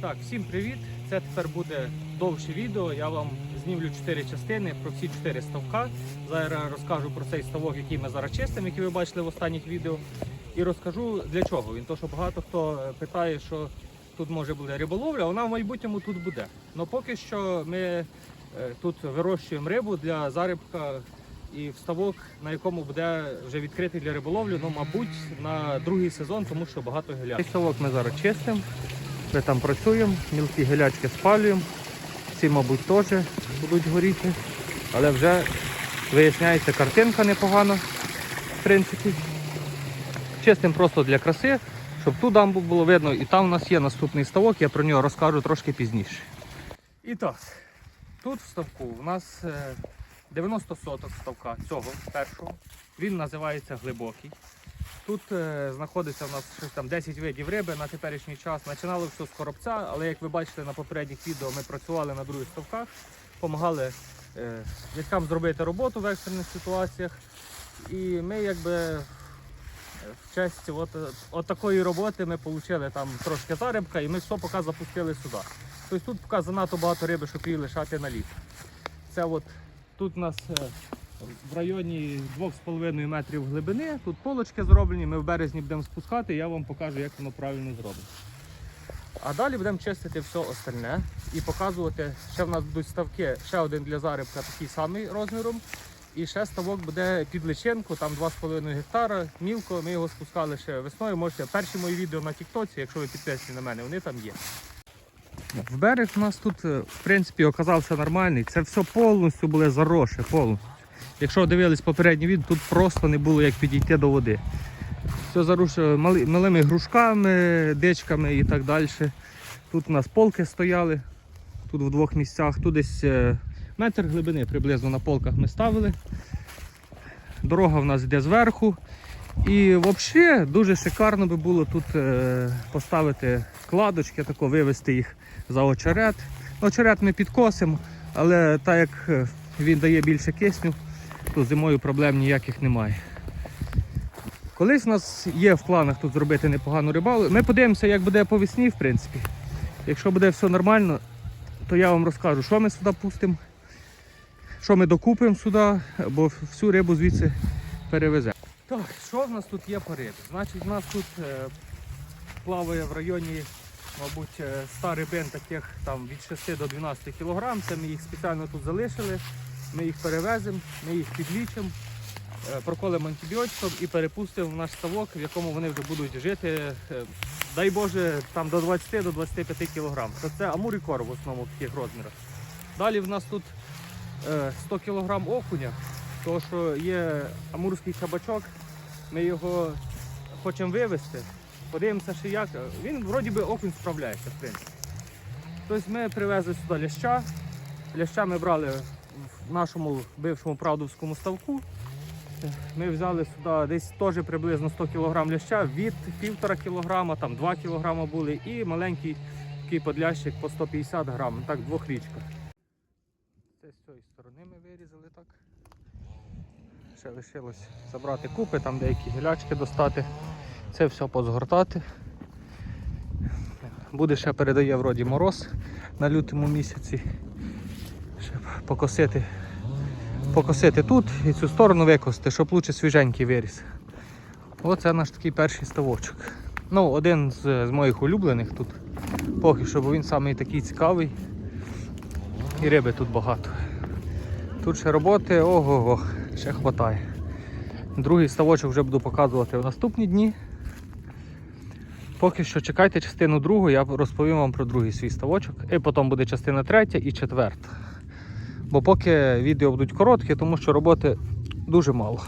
Так, всім привіт! Це тепер буде довше відео. Я вам знімлю 4 частини про всі 4 ставка. Зараз розкажу про цей ставок, який ми зараз чистимо, який ви бачили в останніх відео. І розкажу для чого він. То що багато хто е, питає, що тут може буде риболовля, вона в майбутньому тут буде. Але поки що ми е, тут вирощуємо рибу для зарибка і вставок, на якому буде вже відкритий для риболовлі, ну, мабуть, на другий сезон, тому що багато геляк. Цей ставок ми зараз чистимо. Ми там працюємо, мілкі гелячки спалюємо. Ці, мабуть, теж будуть горіти. Але вже виясняється, картинка непогана, в принципі. Чистимо просто для краси, щоб ту дамбу було видно. І там у нас є наступний ставок, я про нього розкажу трошки пізніше. І так, тут в ставку у нас е, 90 соток ставка цього першого. Він називається глибокий. Тут е, знаходиться у нас щось там 10 видів риби на теперішній час. Починало все з коробця, але як ви бачите на попередніх відео, ми працювали на других ставках, допомагали е, дядькам зробити роботу в екстрених ситуаціях. І ми якби е, в честь от, е, от такої роботи ми отримали там трошки зарибка і ми все поки запустили сюди. Тобто тут поки занадто багато риби, щоб її лишати на літ. Це от тут у нас е, в районі 2,5 метрів глибини. Тут полочки зроблені, ми в березні будемо спускати, я вам покажу, як воно правильно зроблено. А далі будемо чистити все остальне і показувати, ще в нас будуть ставки, ще один для зарибка такий самий розміром. І ще ставок буде під личинку, там 2,5 гектара, мілко. Ми його спускали ще весною. Можете перші мої відео на Тіктоці, якщо ви підписані на мене, вони там є. В берег у нас тут, е, в принципі, оказався нормальний. Це все повністю було заросше, повністю. Якщо дивились попередній відео, тут просто не було як підійти до води. Все зарушено мали- малими грушками, дичками і так далі. Тут у нас полки стояли, тут в двох місцях, тут десь е, метр глибини приблизно на полках ми ставили. Дорога в нас йде зверху. І взагалі дуже шикарно би було тут е, поставити кладочки, тако вивести їх за очерет. Очерет ми підкосимо, але так як е, він дає більше кисню, то зимою проблем ніяких немає. Колись у нас є в планах тут зробити непогану рибалку. Ми подивимося, як буде по весні, в принципі. Якщо буде все нормально, то я вам розкажу, що ми сюди пустимо, що ми докупимо сюди, бо всю рибу звідси перевеземо. Так, що в нас тут є по рибі? Значить, в нас тут е, плаває в районі, мабуть, е, 100 рибин таких там від 6 до 12 кг. Це ми їх спеціально тут залишили. Ми їх перевеземо, ми їх підлічимо, е, проколимо антибіотиком і перепустимо в наш ставок, в якому вони вже будуть жити. е, Дай Боже, там до 20 до 25 кг. Це, це амур і кор в основному в таких розмірах. Далі в нас тут е, 100 кг окуня, тому що є амурський кабачок, ми його хочемо вивезти. Подивимося, ще як. Він вроді би окунь справляється, в принципі. Тобто ми привезли сюди ляща. Ляща ми брали в нашому бившому правдовському ставку. Ми взяли сюди десь теж приблизно 100 кг ляща від 1,5 кг, там 2 кг були і маленький такий подлящик по 150 грам, так, двохрічка. Це з цієї сторони ми вирізали так. Ще лишилось забрати купи, там деякі гілячки достати. Це все позгортати. Буде ще передає вроді мороз на лютому місяці. Покосити, покосити тут і цю сторону викосити, щоб лучше свіженький виріс. Оце наш такий перший ставочок. Ну, один з, з моїх улюблених тут. Поки що, бо він самий такий цікавий. І риби тут багато. Тут ще роботи, ого-го, ще хватає. Другий ставочок вже буду показувати в наступні дні. Поки що чекайте частину другу, я розповім вам про другий свій ставочок. І потім буде частина третя і четверта. Бо поки відео будуть короткі, тому що роботи дуже мало.